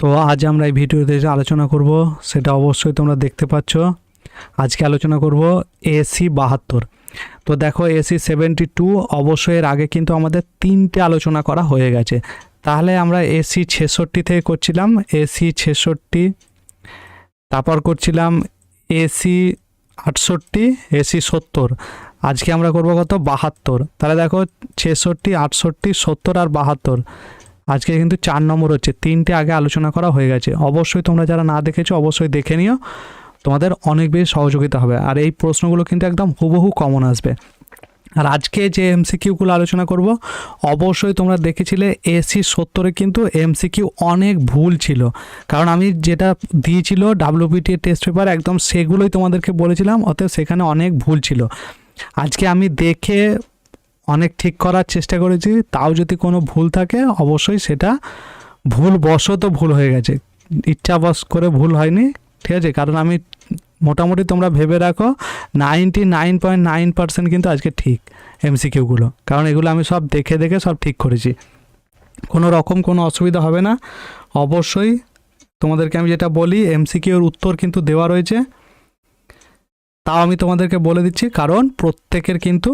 তো আজ আমরা এই ভিডিওতে যে আলোচনা করব, সেটা অবশ্যই তোমরা দেখতে পাচ্ছ। আজকে আলোচনা করব এসি বাহাত্তর। তো দেখো এসি সেভেন্টি টু অবশ্যই এর আগে কিন্তু আমাদের তিনটে আলোচনা করা হয়ে গেছে। তাহলে আমরা এসি ছেষট্টি থেকে করছিলাম। এসি ছেষট্টি, তারপর করছিলাম এসি আটষট্টি এসি সত্তর। আজকে আমরা করব কত? বাহাত্তর। তাহলে দেখো, ছেষট্টি, আটষট্টি, সত্তর আর বাহাত্তর। আজকে কিন্তু চার নম্বর হচ্ছে, তিনটে আগে আলোচনা করা হয়ে গেছে। অবশ্যই তোমরা যারা না দেখেছ, অবশ্যই দেখে নিও। তোমাদের অনেক বেশি সহযোগিতা হবে। আর এই প্রশ্নগুলো কিন্তু একদম হুবহু কমন আসবে। আর আজকে যে এমসিকিউগুলো আলোচনা করব, অবশ্যই তোমরা দেখেছিলে এসি সত্তরে কিন্তু এমসিকিউ অনেক ভুল ছিল। কারণ আমি যেটা দিয়েছিল ডাব্লিউবিটি টেস্ট পেপার, একদম সেগুলোই তোমাদেরকে বলেছিলাম, অতএব সেখানে অনেক ভুল ছিল। আজকে আমি দেখে অনেক ঠিক করার চেষ্টা করেছি, তাও যদি কোনো ভুল থাকে, অবশ্যই সেটা ভুল বশত ভুল হয়ে গেছে। ইচ্ছাবশ করে ভুল হয়নি, ঠিক আছে? কারণ আমি মোটামুটি তোমরা ভেবে রাখো ninety nine point nine percent কিন্তু আজকে ঠিক এমসিকিউগুলো কারণ এগুলো আমি সব দেখে দেখে সব ঠিক করেছি। কোনো রকম কোনো অসুবিধা হবে না। অবশ্যই তোমাদেরকে আমি যেটা বলি এমসিকিউর উত্তর কিন্তু দেওয়া রয়েছে। তাও আমি তোমাদেরকে বলে দিচ্ছি, কারণ প্রত্যেকের কিন্তু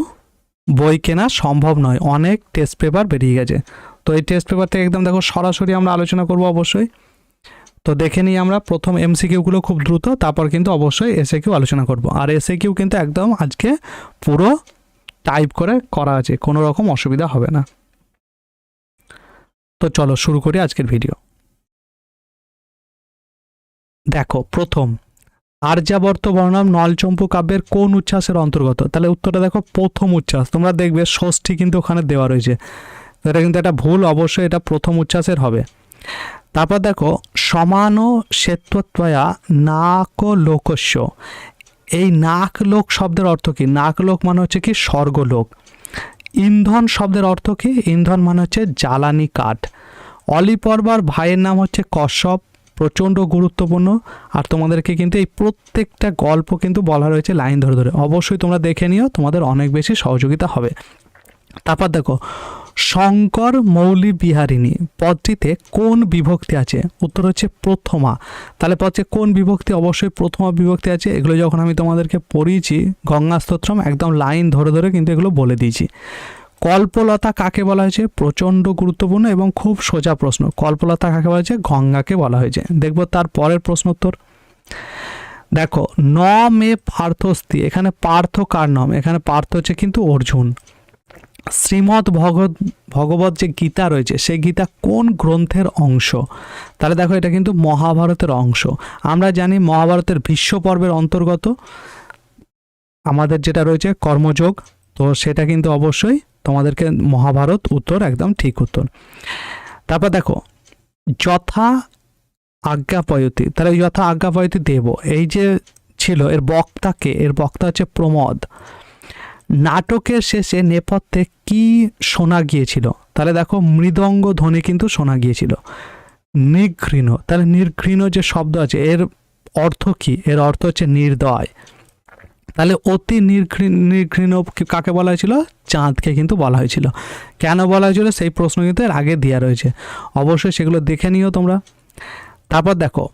বই কেনা সম্ভব নয়। অনেক টেস্ট পেপার বেরিয়ে গেছে। তো এই টেস্ট পেপার থেকে একদম দেখো সরাসরি আমরা আলোচনা করব অবশ্যই। তো দেখে নিই আমরা প্রথম এমসিকিউগুলো খুব দ্রুত, তারপর কিন্তু অবশ্যই এসে কিউ আলোচনা করব। আর এসে কিউ কিন্তু একদম আজকে পুরো টাইপ করে করা আছে, কোনো রকম অসুবিধা হবে না। তো চলো শুরু করি আজকের ভিডিও দেখো, প্রথম আর্যাবর্ত বর্ণম নলচম্পু কাব্যের কোন উচ্ছ্বাসের অন্তর্গত? তাহলে উত্তরটা দেখো, প্রথম উচ্ছ্বাস। তোমরা দেখবে ষষ্ঠী কিন্তু ওখানে দেওয়া রয়েছে। এটা কিন্তু একটা ভুল, অবশ্যই এটা প্রথম উচ্ছ্বাসের হবে। তারপর দেখো, সমান শ্বেতত্বয়া নাক লোকস্য। এই নাক লোক শব্দের অর্থ কি? নাক লোক মানে হচ্ছে কি? স্বর্গলোক। ইন্ধন শব্দের অর্থ কি? ইন্ধন মানে হচ্ছে জ্বালানি কাঠ। অলিপর্বার ভাইয়ের নাম হচ্ছে কশ্যপ। প্রচণ্ড গুরুত্বপূর্ণ। আর তোমাদেরকে কিন্তু এই প্রত্যেকটা গল্প কিন্তু বলা রয়েছে লাইন ধরে ধরে। অবশ্যই তোমরা দেখে নিও, তোমাদের অনেক বেশি সহযোগিতা হবে। তারপর দেখো, শঙ্কর মৌলি বিহারিণী পদটিতে কোন বিভক্তি আছে? উত্তর হচ্ছে প্রথমা। তাহলে পদে কোন বিভক্তি? অবশ্যই প্রথমা বিভক্তি আছে। এগুলো যখন আমি তোমাদেরকে পড়িয়েছি, গঙ্গা স্তোত্রম, একদম লাইন ধরে ধরে কিন্তু এগুলো বলে দিয়েছি। কল্পলতা কাকে বলা হয়েছে? প্রচণ্ড গুরুত্বপূর্ণ এবং খুব সোজা প্রশ্ন। কল্পলতা কাকে বলা হয়েছে? গঙ্গাকে বলা হয়েছে। দেখব তার পরের প্রশ্নোত্তর। দেখো, ন মে পার্থস্তি এখানে পার্থ কার নাম? এখানে পার্থ হচ্ছে কিন্তু অর্জুন। শ্রীমৎ ভগবত ভগবত যে গীতা রয়েছে, সেই গীতা কোন গ্রন্থের অংশ? তাহলে দেখো এটা কিন্তু মহাভারতের অংশ। আমরা জানি মহাভারতের ভীষ্ম পর্বের অন্তর্গত আমাদের যেটা রয়েছে কর্মযোগ। তো সেটা কিন্তু অবশ্যই তোমাদেরকে মহাভারত উত্তর একদম ঠিক উত্তর। তারপর দেখো, যথা আজ্ঞাপয়তি, তাহলে যথা আজ্ঞাপয়তি দেব, এই যে ছিল, এর বক্তাকে এর বক্তা হচ্ছে প্রমোদ। নাটকের শেষে নেপথ্যে কি শোনা গিয়েছিল? তাহলে দেখো, মৃদঙ্গ ধ্বনি কিন্তু শোনা গিয়েছিল। নিঘৃণ, তাহলে নির্ঘৃণ যে শব্দ আছে, এর অর্থ কি? এর অর্থ হচ্ছে নির্দয়। তাহলে অতি নির্ঘৃণ নির্ঘৃণ কাকে বলা হয়েছিল? চাঁদকে কিন্তু বলা হয়েছিল। কেন বলা হয়েছিল? সেই প্রশ্ন কিন্তু এর আগে দেওয়া রয়েছে। অবশ্যই সেগুলো দেখে নিও তোমরা। তারপর দেখো,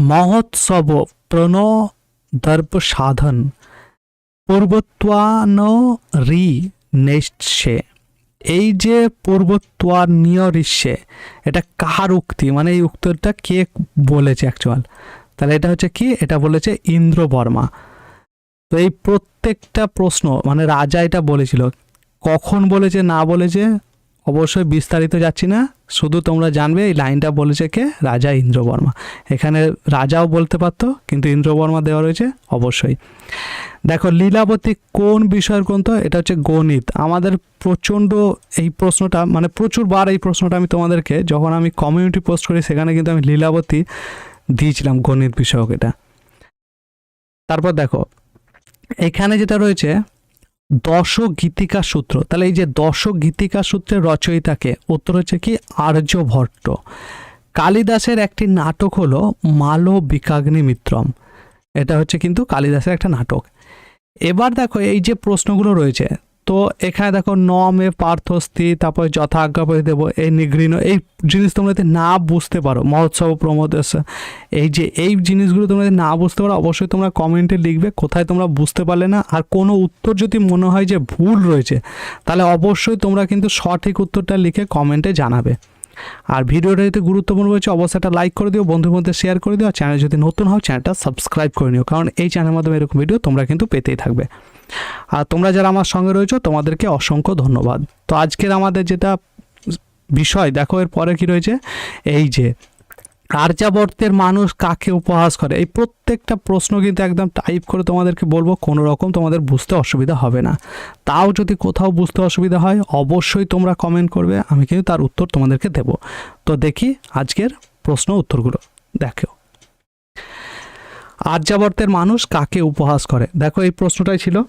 মহোৎসব প্রণ দর্প সাধন পূর্বত্বান রি নেশে এই যে পূর্বত্বানীয় ঋষ্যে, এটা কার উক্তি? মানে এই উত্তরটা কে বলেছে অ্যাকচুয়াল তাহলে এটা হচ্ছে কি? এটা বলেছে ইন্দ্র বর্মা তো এই প্রত্যেকটা প্রশ্ন মানে রাজা এটা বলেছিল। কখন বলেছে, না বলেছে, অবশ্যই বিস্তারিত যাচ্ছি না। শুধু তোমরা জানবে এই লাইনটা বলেছে কে? রাজা ইন্দ্রবর্মা। এখানে রাজাও বলতে পারতো, কিন্তু ইন্দ্রবর্মা দেওয়া রয়েছে, অবশ্যই। দেখো, লীলাবতী কোন বিষয়ের গ্রন্থ? এটা হচ্ছে গণিত। আমাদের প্রচণ্ড এই প্রশ্নটা মানে প্রচুর বার এই প্রশ্নটা আমি তোমাদেরকে, যখন আমি কমিউনিটি পোস্ট করি, সেখানে কিন্তু আমি লীলাবতী দিয়েছিলাম গণিত বিষয়ক এটা। তারপর দেখো এখানে যেটা রয়েছে দশ গীতিকা সূত্র। তাহলে এই যে দশ গীতিকা সূত্রের রচয়িতাকে, উত্তর হচ্ছে কি আর্যভট্ট কালিদাসের একটি নাটক হলো মালবিকাগ্নি মিত্রম। এটা হচ্ছে কিন্তু কালিদাসের একটা নাটক। এবার দেখো, এই যে প্রশ্নগুলো রয়েছে তো এখানে দেখো নমে পার্থস্থি, তারপর যথা আজ্ঞা আজ্ঞাপতি দেবো, এই নিঘৃণ এই জিনিস তোমরা যদি না বুঝতে পারো, মহোৎসব প্রমোদ এই যে, এই জিনিসগুলো তোমরা যদি না বুঝতে পারো, অবশ্যই তোমরা কমেন্টে লিখবে কোথায় তোমরা বুঝতে পারলে না, আর কোনো উত্তর যদি মনে হয় যে ভুল রয়েছে, তাহলে অবশ্যই তোমরা কিন্তু সঠিক উত্তরটা লিখে কমেন্টে জানাবে। আর ভিডিওটা যদি গুরুত্বপূর্ণ হয়েছে, অবশ্যই একটা লাইক করে দিও বন্ধুর মধ্যে শেয়ার করে দিও চ্যানেল যদি নতুন হও চ্যানেলটা সাবস্ক্রাইব করে নিও, কারণ এই চ্যানেলের মাধ্যমে এরকম ভিডিও তোমরা কিন্তু পেতেই থাকবে। আর তোমরা যারা আমার সঙ্গে রয়েছো, তোমাদেরকে অসংখ্য ধন্যবাদ। তো আজকের আমাদের যেটা বিষয়, দেখো এর পরে কি রয়েছে? এই যে আর্যাবর্তের মানুষ কাকে উপহাস করে? এই প্রত্যেকটা প্রশ্ন কিন্তু একদম টাইপ করে তোমাদেরকে বলব, কোনো রকম তোমাদের বুঝতে অসুবিধা হবে না। তাও যদি কোথাও বুঝতে অসুবিধা হয়, অবশ্যই তোমরা কমেন্ট করবে, আমি কিন্তু তার উত্তর তোমাদেরকে দেব। তো দেখি আজকের প্রশ্ন উত্তরগুলো। দেখো। আর্যাবর্তের মানুষ কাকে উপহাস করে? দেখো এই প্রশ্নটাই ছিল।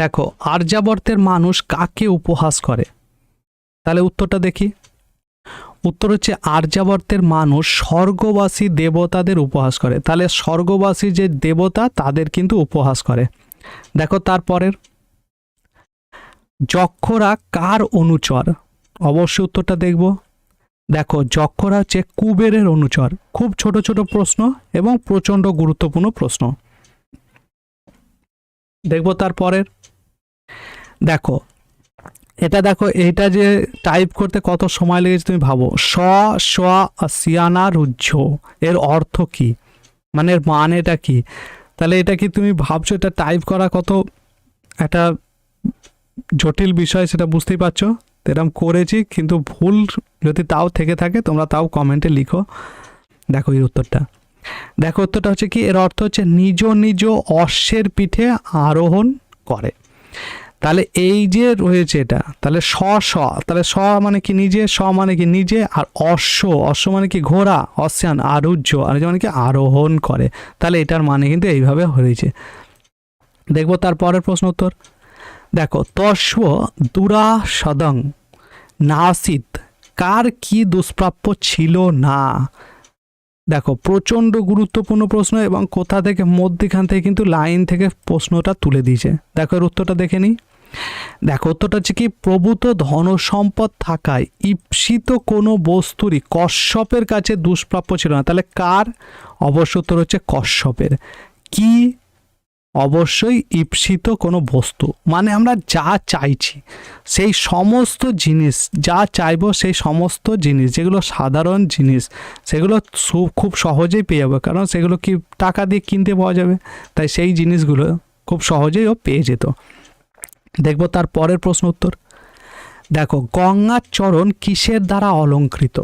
দেখো, আর্যাবর্তের মানুষ কাকে উপহাস করে? তাহলে উত্তরটা দেখি। উত্তর হচ্ছে আর্যাবর্তের মানুষ স্বর্গবাসী দেবতাদের উপহাস করে। তাহলে স্বর্গবাসী যে দেবতা, তাদের কিন্তু উপহাস করে। দেখো তারপরের। যক্ষরা কার অনুচর? অবশ্যই উত্তরটা দেখব। দেখো, যক্ষরা হচ্ছে কুবেরের অনুচর। খুব ছোট ছোট প্রশ্ন এবং প্রচণ্ড গুরুত্বপূর্ণ প্রশ্ন। দেখব তারপরের। দেখো, এটা দেখো, এটা যে টাইপ করতে কত সময় লেগেছে তুমি ভাবো। স স, সিয়ানা, রুজ্জ, এর অর্থ কি? মানে এর মানেটা কি? তাহলে এটা কি তুমি ভাবছ, এটা টাইপ করা কত একটা জটিল বিষয় সেটা বুঝতেই পারছ? তো এরকম করেছি, কিন্তু ভুল যদি তাও থেকে থাকে, তোমরা তাও কমেন্টে লিখো। দেখো এই উত্তরটা। দেখো উত্তরটা হচ্ছে কি? এর অর্থ হচ্ছে নিজ নিজ অশ্বের পিঠে আরোহণ করে। তাহলে এই যে রয়েছে এটা, তাহলে স স, তাহলে স মানে কি নিজে, স মানে কি নিজে, আর অশ্ব অশ্ব মানে কি ঘোড়া অশ্যান আরুহ্য, আর মানে কি আরোহণ করে। তাহলে এটার মানে কিন্তু এইভাবে হয়েছে। দেখব তার পরের প্রশ্ন উত্তর। দেখো, তস্ব দুরা সদং নাসিত, কার কি দুষ্প্রাপ্য ছিল না? দেখো, প্রচণ্ড গুরুত্বপূর্ণ প্রশ্ন এবং কোথা থেকে, মধ্যেখান থেকে কিন্তু লাইন থেকে প্রশ্নটা তুলে দিয়েছে। দেখো, এর উত্তরটা দেখে নিই। দেখো, উত্তরটা হচ্ছে কি, প্রভূত ধন সম্পদ থাকায় ঈপ্সিত কোনো বস্তুরই কশ্যপের কাছে দুষ্প্রাপ্য ছিল না। তাহলে কার? অবশ্য উত্তর হচ্ছে কশ্যপের। কি অবশ্যই ঈপ্সিত কোনো বস্তু। মানে আমরা যা চাইছি, সেই সমস্ত জিনিস, যা চাইব সেই সমস্ত জিনিস, যেগুলো সাধারণ জিনিস, সেগুলো খুব সহজেই পেয়ে যাবে। কারণ সেগুলো কি টাকা দিয়ে কিনতে পাওয়া যাবে? তাই সেই জিনিসগুলো খুব সহজেই ও পেয়ে যেত। দেখব তার পরের প্রশ্ন উত্তর। দেখো, গঙ্গার চরণ কিসের দ্বারা অলঙ্কৃত?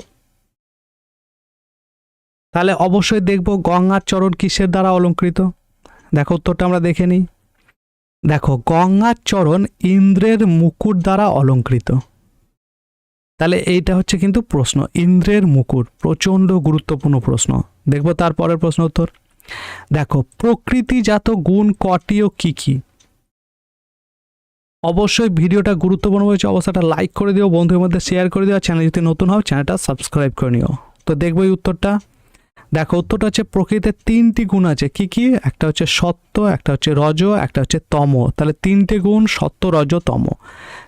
তাহলে অবশ্যই দেখব গঙ্গার চরণ কিসের দ্বারা অলঙ্কৃত? দেখো উত্তরটা আমরা দেখে নিই। দেখো গঙ্গার চরণ ইন্দ্রের মুকুট দ্বারা অলঙ্কৃত। তাহলে এইটা হচ্ছে কিন্তু প্রশ্ন, ইন্দ্রের মুকুট, প্রচণ্ড গুরুত্বপূর্ণ প্রশ্ন। দেখব তারপরের প্রশ্ন উত্তর। দেখো, প্রকৃতিজাত গুণ কটি ও কী কী? অবশ্যই ভিডিওটা গুরুত্বপূর্ণ হয়েছে অবশ্যই লাইক করে দিও, বন্ধুদের মধ্যে শেয়ার করে দিও চ্যানেল যদি নতুন হও চ্যানেলটা সাবস্ক্রাইব করে নিও। তো দেখব এই উত্তরটা। দেখো, উত্তরটা হচ্ছে প্রকৃতির তিনটি গুণ আছে। কি কি? একটা হচ্ছে সত্য, একটা হচ্ছে রজ, একটা হচ্ছে তম। তাহলে তিনটে গুণ, সত্য, রজ, তম।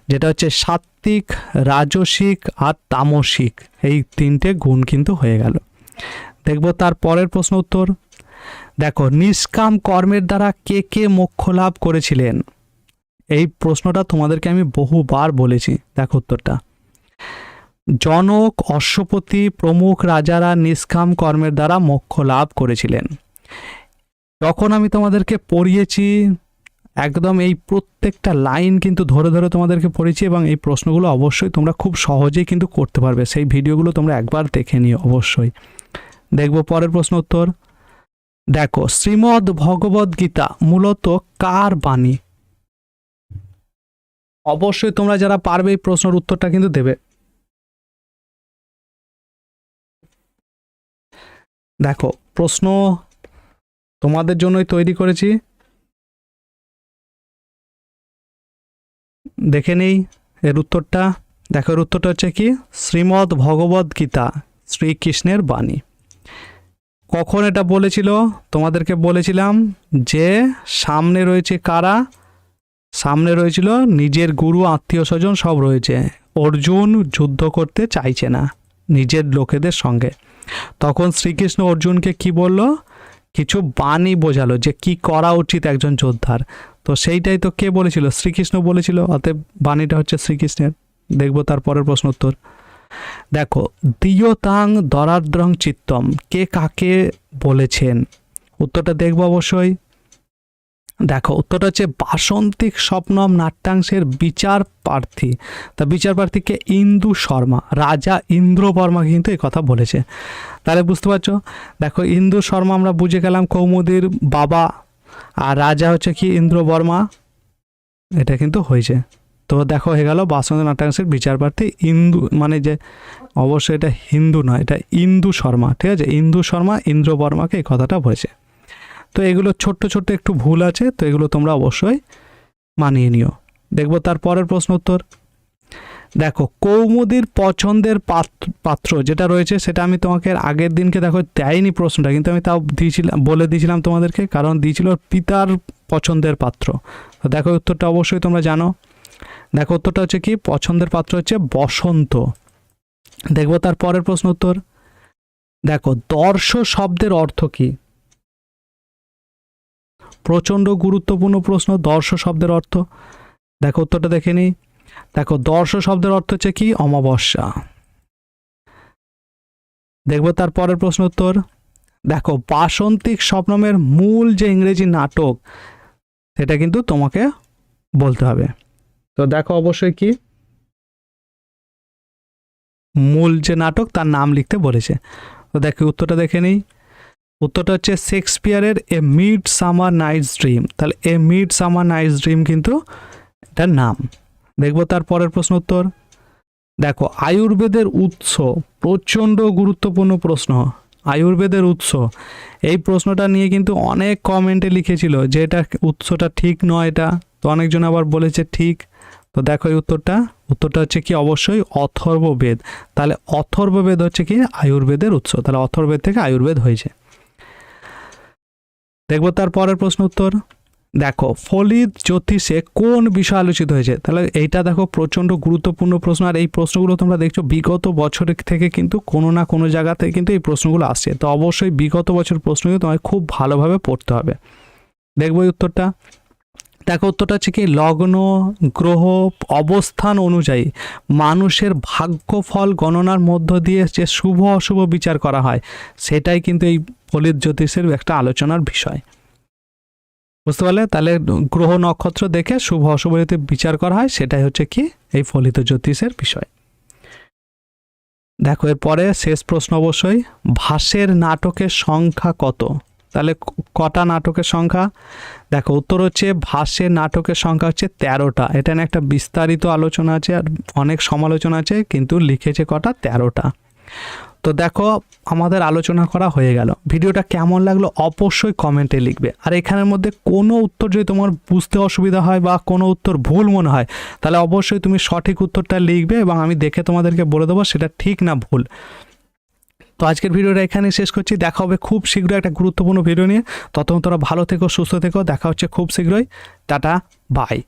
যেটা হচ্ছে সাত্ত্বিক, রাজসিক আর তামসিক। এই তিনটে গুণ কিন্তু হয়ে গেল। দেখব তার পরের প্রশ্ন উত্তর। দেখো, নিষ্কাম কর্মের দ্বারা কে কে মোক্ষ লাভ করেছিলেন? এই প্রশ্নটা তোমাদেরকে আমি বহুবার বলেছি। দেখো উত্তরটা। জনক অশ্বপতি প্রমুখ রাজারা নিষ্কাম কর্মের দ্বারা মোক্ষ লাভ করেছিলেন। যখন আমি তোমাদেরকে পড়িয়েছি, একদম এই প্রত্যেকটা লাইন কিন্তু ধরে ধরে তোমাদেরকে পড়েছি এবং এই প্রশ্নগুলো অবশ্যই তোমরা খুব সহজেই কিন্তু করতে পারবে। সেই ভিডিওগুলো তোমরা একবার দেখে নিও অবশ্যই। দেখব পরের প্রশ্ন উত্তর। দেখো, শ্রীমদ্ ভগবদ গীতা মূলত কার বাণী? অবশ্যই তোমরা যারা পারবে এই প্রশ্নের উত্তরটা কিন্তু দেবে। দেখো, প্রশ্ন তোমাদের জন্যই তৈরি করেছি। দেখে নেই এর উত্তরটা। দেখো, এর উত্তরটা হচ্ছে কি? শ্রীমদ্ ভগবদ গীতা, শ্রীকৃষ্ণের বাণী। কখন এটা বলেছিল? তোমাদেরকে বলেছিলাম যে সামনে রয়েছে কারা? সামনে রয়েছিল নিজের গুরু, আত্মীয় স্বজন সব রয়েছে। অর্জুন যুদ্ধ করতে চাইছে না নিজের লোকেদের সঙ্গে। তখন শ্রীকৃষ্ণ অর্জুনকে কি বলল? কিছু বাণী বোঝালো যে কি করা উচিত একজন যোদ্ধার। তো সেইটাই তো কে বলেছিল? শ্রীকৃষ্ণ বলেছিল, অতএব বাণীটা হচ্ছে শ্রীকৃষ্ণের। দেখব তার পরের প্রশ্ন উত্তর। দেখো দিয়তাং দরাদ্রং চিত্তম। কে কাকে বলেছেন? উত্তরটা দেখব অবশ্যই। দেখো, উত্তরটা হচ্ছে বাসন্তিক স্বপ্নম নাট্যাংশের বিচার প্রার্থী। তা বিচার প্রার্থীকে ইন্দু শর্মা। রাজা ইন্দ্র বর্মা কিন্তু এই কথা বলেছে। তাহলে বুঝতে পারছ? দেখো, ইন্দু শর্মা আমরা বুঝে গেলাম কৌমুদির বাবা, আর রাজা হচ্ছে কি? ইন্দ্র বর্মা। এটা কিন্তু হয়েছে। তো দেখো, হয়ে গেল বাসন্তী নাট্যাংশের বিচার প্রার্থী ইন্দু মানে যে অবশ্যই এটা হিন্দু নয়, এটা ইন্দু শর্মা, ঠিক আছে? ইন্দু শর্মা, ইন্দ্র বর্মাকে এই কথাটা বলেছে। তো এগুলো ছোট্ট ছোট্ট একটু ভুল আছে, তো এগুলো তোমরা অবশ্যই মানিয়ে নিও। দেখব তার পরের প্রশ্ন উত্তর। দেখো, কৌমুদির পছন্দের পাত্র- যেটা রয়েছে সেটা আমি তোমাকে আগের দিনকে দেখো দেয়নি প্রশ্নটা, কিন্তু আমি তাও দিয়েছিলাম বলে দিয়েছিলাম তোমাদেরকে, কারণ দিয়েছিল পিতার পছন্দের পাত্র। তো দেখো উত্তরটা অবশ্যই তোমরা জানো। দেখো উত্তরটা হচ্ছে কি? পছন্দের পাত্র হচ্ছে বসন্ত। দেখব তার পরের প্রশ্ন উত্তর। দেখো, দর্শ শব্দের অর্থ কি? প্রচণ্ড গুরুত্বপূর্ণ প্রশ্ন, দর্শ শব্দের অর্থ। দেখো উত্তরটা দেখে নিই। দেখো, দর্শ শব্দের অর্থ হচ্ছে কি? অমাবস্যা। দেখব তার পরের প্রশ্ন উত্তর। দেখো, বাসন্তিক স্বপ্নমের মূল যে ইংরেজি নাটক, সেটা কিন্তু তোমাকে বলতে হবে। তো দেখো অবশ্যই কি? মূল যে নাটক, তার নাম লিখতে বলেছে। তো দেখো উত্তরটা দেখে নিই। উত্তরটা হচ্ছে শেক্সপিয়ারের a mid summer night's dream. তাহলে a mid summer night's dream কিন্তু এটার নাম। দেখব তার পরের প্রশ্ন উত্তর। দেখো, আয়ুর্বেদের উৎস প্রচণ্ড গুরুত্বপূর্ণ প্রশ্ন। আয়ুর্বেদের উৎস। এই প্রশ্নটা নিয়ে কিন্তু অনেক কমেন্টে লিখেছিল যে এটা উৎসটা ঠিক নয় এটা। তো অনেকজন আবার বলেছে ঠিক। তো দেখো এই উত্তরটা। উত্তরটা হচ্ছে কি অবশ্যই অথর্ববেদ। তাহলে অথর্ববেদ হচ্ছে কি? আয়ুর্বেদের উৎস। তাহলে অথর্বেদ থেকে আয়ুর্বেদ হয়েছে। দেখব তার পরের প্রশ্ন উত্তর। দেখো, ফলিত জ্যোতিষে কোন বিষয় আলোচিত হয়েছে? তাহলে এইটা দেখো প্রচণ্ড গুরুত্বপূর্ণ প্রশ্ন, আর এই প্রশ্নগুলো তোমরা দেখছ বিগত বছর থেকে কিন্তু কোনো না কোনো জায়গাতে কিন্তু এই প্রশ্নগুলো আসছে। তো অবশ্যই বিগত বছর প্রশ্নগুলো তোমায় খুব ভালোভাবে পড়তে হবে। দেখব উত্তরটা। দেখো উত্তরটা হচ্ছে কি, লগ্ন, গ্রহ, অবস্থান অনুযায়ী মানুষের ভাগ্যফল গণনার মধ্য দিয়ে যে শুভ অশুভ বিচার করা হয়, সেটাই কিন্তু এই ফলিত জ্যোতিষের একটা আলোচনার বিষয়। বুঝতে পারলে? তাহলে গ্রহ নক্ষত্র দেখে শুভ অশুভ যদি বিচার করা হয়, সেটাই হচ্ছে কি, এই ফলিত জ্যোতিষের বিষয়। দেখো, এরপরে শেষ প্রশ্ন অবশ্যই, ভাসের নাটকের সংখ্যা কত? তাহলে কটা নাটকের সংখ্যা? দেখো, উত্তর হচ্ছে ভাসের নাটকের সংখ্যা হচ্ছে তেরোটা। এটা নিয়ে একটা বিস্তারিত আলোচনা আছে আর অনেক সমালোচনা আছে, কিন্তু লিখেছে কটা? তেরোটা। তো দেখো, আমাদের আলোচনা করা হয়ে গেল। ভিডিওটা কেমন লাগল অবশ্যই কমেন্টে লিখবে। আর এখানের মধ্যে কোনো উত্তর যদি তোমার বুঝতে অসুবিধা হয় বা কোনো উত্তর ভুল মনে হয়, তাহলে অবশ্যই তুমি সঠিক উত্তরটা লিখবে এবং আমি দেখে তোমাদেরকে বলে দেবো সেটা ঠিক না ভুল। তো আজকের ভিডিওটা এখানে শেষ করছি। দেখা হবে খুব শীঘ্রই একটা গুরুত্বপূর্ণ ভিডিও নিয়ে। ততক্ষণ তোরা ভালো থেকো, সুস্থ থেকো। দেখা হচ্ছে খুব শীঘ্রই। Tata, bye.